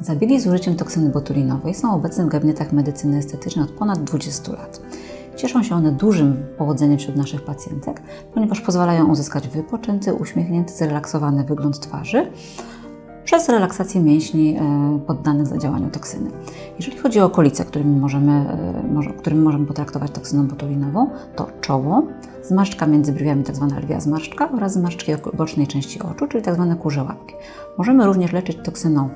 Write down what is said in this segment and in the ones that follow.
Zabiegi z użyciem toksyny botulinowej są obecne w gabinetach medycyny estetycznej od ponad 20 lat. Cieszą się one dużym powodzeniem wśród naszych pacjentek, ponieważ pozwalają uzyskać wypoczęty, uśmiechnięty, zrelaksowany wygląd twarzy przez relaksację mięśni e, poddanych zadziałaniu toksyny. Jeżeli chodzi o okolice, którymi możemy, e, którymi możemy potraktować toksyną botulinową, to czoło, zmarszczka między brwiami, tzw. lwia zmarszczka oraz zmarszczki bocznej części oczu, czyli tzw. kurze łapki. Możemy również leczyć toksyną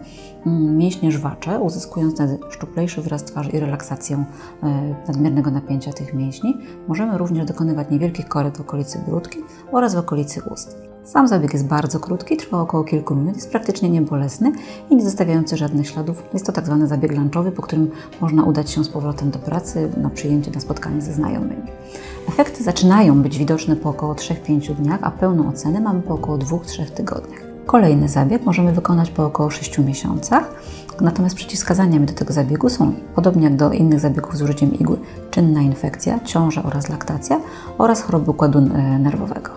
mm, mięśnie żwacze, uzyskując wtedy szczuplejszy wyraz twarzy i relaksację e, nadmiernego napięcia tych mięśni. Możemy również dokonywać niewielkich korekt w okolicy brudki oraz w okolicy ust. Sam zabieg jest bardzo krótki, trwa około kilku minut, jest praktycznie niebolesny i nie zostawiający żadnych śladów. Jest to tak zwany zabieg lunchowy, po którym można udać się z powrotem do pracy na przyjęcie, na spotkanie ze znajomymi. Efekty zaczynają być widoczne po około 3-5 dniach, a pełną ocenę mamy po około 2-3 tygodniach. Kolejny zabieg możemy wykonać po około 6 miesiącach, natomiast przeciwwskazaniami do tego zabiegu są, podobnie jak do innych zabiegów z użyciem igły, czynna infekcja, ciąża oraz laktacja oraz choroby układu e, nerwowego.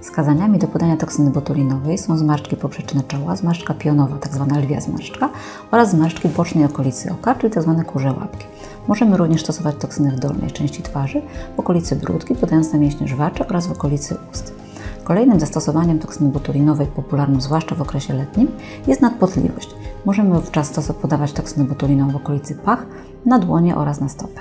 Wskazaniami do podania toksyny botulinowej są zmarszczki poprzeczne czoła, zmarszczka pionowa, tzw. lwia zmarszczka oraz zmarszczki bocznej okolicy oka, czyli tzw. kurze łapki. Możemy również stosować toksynę w dolnej części twarzy, w okolicy brudki, podając na mięśnie żwacze oraz w okolicy ust. Kolejnym zastosowaniem toksyny botulinowej, popularną zwłaszcza w okresie letnim, jest nadpotliwość. Możemy wówczas podawać toksynę botulinową w okolicy pach, na dłonie oraz na stopę.